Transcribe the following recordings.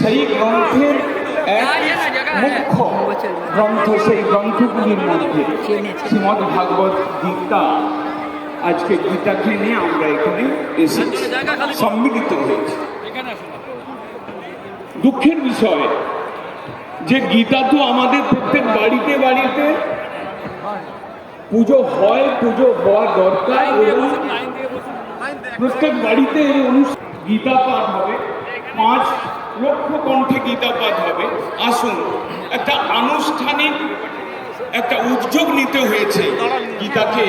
সেই গ্রন্থের মুখ্য গ্রন্থ, সেই গ্রন্থগুলির মধ্যে শ্রীমদ ভাগবত গীতা, আজকে গীতাকে নিয়ে আমরা এখানে এসে সম্মিলিত হয়েছি। দুঃখের বিষয়, যে গীতা তো আমাদের প্রত্যেক বাড়িতে বাড়িতে পুজো হয়, পুজো হওয়া দরকার প্রত্যেক বাড়িতে এই অনুষ্ঠান গীতা পাঠ হবে। পাঁচ লক্ষ কণ্ঠে গীতা পাঠ হবে। আসুন, একটা আনুষ্ঠানিক, একটা উদ্যোগ নিতে হয়েছে গীতাকে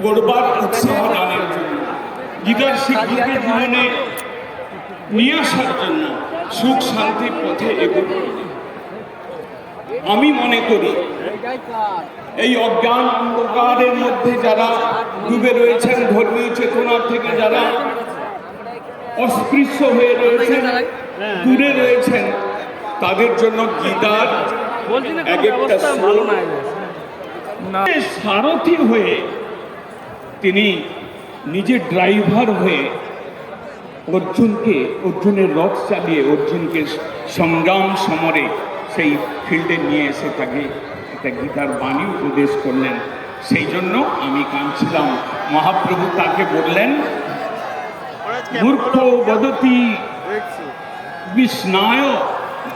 পড়বার উৎসাহ দানের জন্য। গীতার শিক্ষাকে জীবনে নিয়ে আসার জন্য সুখ শান্তির পথে এগোতে আমি মনে করি, এই অজ্ঞান অন্ধকারের মধ্যে যারা ডুবে রয়েছেন, ধর্মীয় চেতনা থেকে যারা অস্পৃশ্য হয়ে রয়েছেন দূরে রয়েছেন। তাদের জন্য গীতার এক একটা সারথি হয়ে তিনি নিজে ড্রাইভার হয়ে অর্জুনকে অর্জুনের রথ চালিয়ে অর্জুনকে সংগ্রাম সমরে সেই ফিল্ডে নিয়ে এসে তাকে একটা গীতার বাণী উপদেশ করলেন। সেই জন্য আমি কাঁদছিলাম। মহাপ্রভু তাকে বললেন মূর্খ বদতি বিষ্ণায়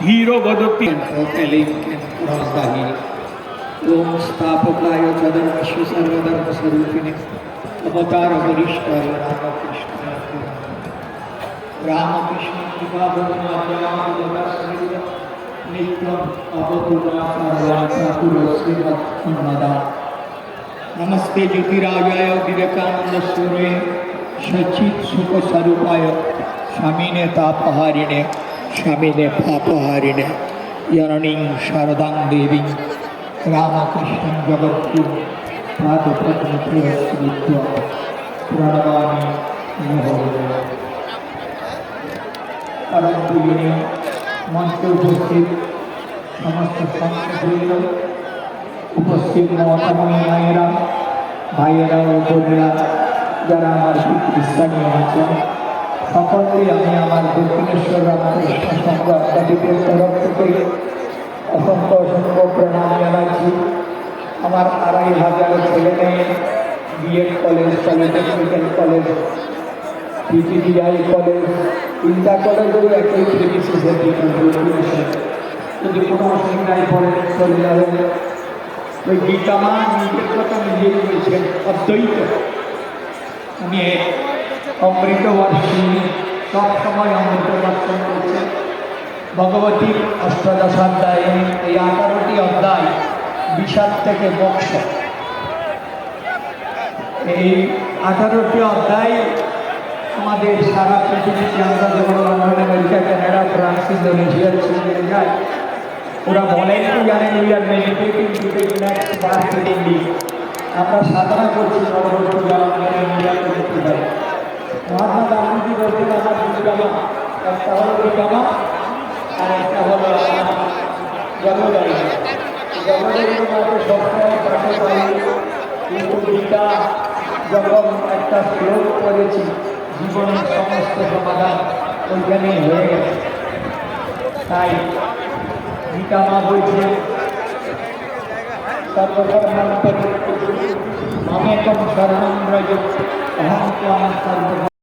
ধীর বদতি। রাজধানী ওম স্থাপকায় চদর্শ সর্বধর্ম স্বরূপিণী। অবতার হরিষ্ঠায় রামকৃষ্ণ রামকৃষ্ণ নিত্যম অবপুরা নমস্তে জ্যোতিরাজায় বিবেকানন্দ সূর্যে સચિત સુખ સ્વરૂપાય સ્વામીને તાપહારીને સ્વામીને પાપહારીને જનની શારદાં દેવી રામકૃષ્ણ જગદગુ પાદપદ્મ પ્રણવામી কারণ দুজনে মঞ্চে উপস্থিত সমস্ত সংসদবৃন্দ উপস্থিত মমতাময়ী মায়েরা ভাইয়েরা ও বোনেরা যারা আমার স্থানীয় আছেন, সকলকে আমি আমার দক্ষিণেশ্বর রামকৃষ্ণ সংঘ আধ্যাত্মিকের তরফ থেকে অসংখ্য অসংখ্য প্রণাম জানাচ্ছি। আমার আড়াই হাজার ছেলে মেয়ে BEd college polytechnical college PGDI college তিনটা কলেজেরও একই দক্ষিণেশ্বর যদি কোনো অসুবিধায় পড়ে চলে যাবে। ওই গীতামা নিজের কথা নিজেই বলছেন অদ্বৈত। উনি অমৃতবর্ষী সবসময় অমৃত দর্শন করছেন ভগবতী অষ্টাদশাধ্যায়ে, এই আঠারোটি অধ্যায় বিষাদ থেকে মোক্ষ এই আঠারোটি অধ্যায় আমাদের সারা পৃথিবীতে আমরা যেমন London America Canada France Indonesia চলে যায় ওরা বলেন তো জানেন we are meditating to take next আমরা সাধনা করছি হলো ওই জামা আর একটা হলো আমার জন্মদায়ী জন্মদায়ী মাকে সবসময় যখন একটা শ্লোক করেছি জীবনের সমস্ত সমাধান ওইখানেই হয়ে গেছে তাই গীতা মা বলছে সর্বকর্মান্তর মামেকম শরণম রজ অহং তো আমার সর্ব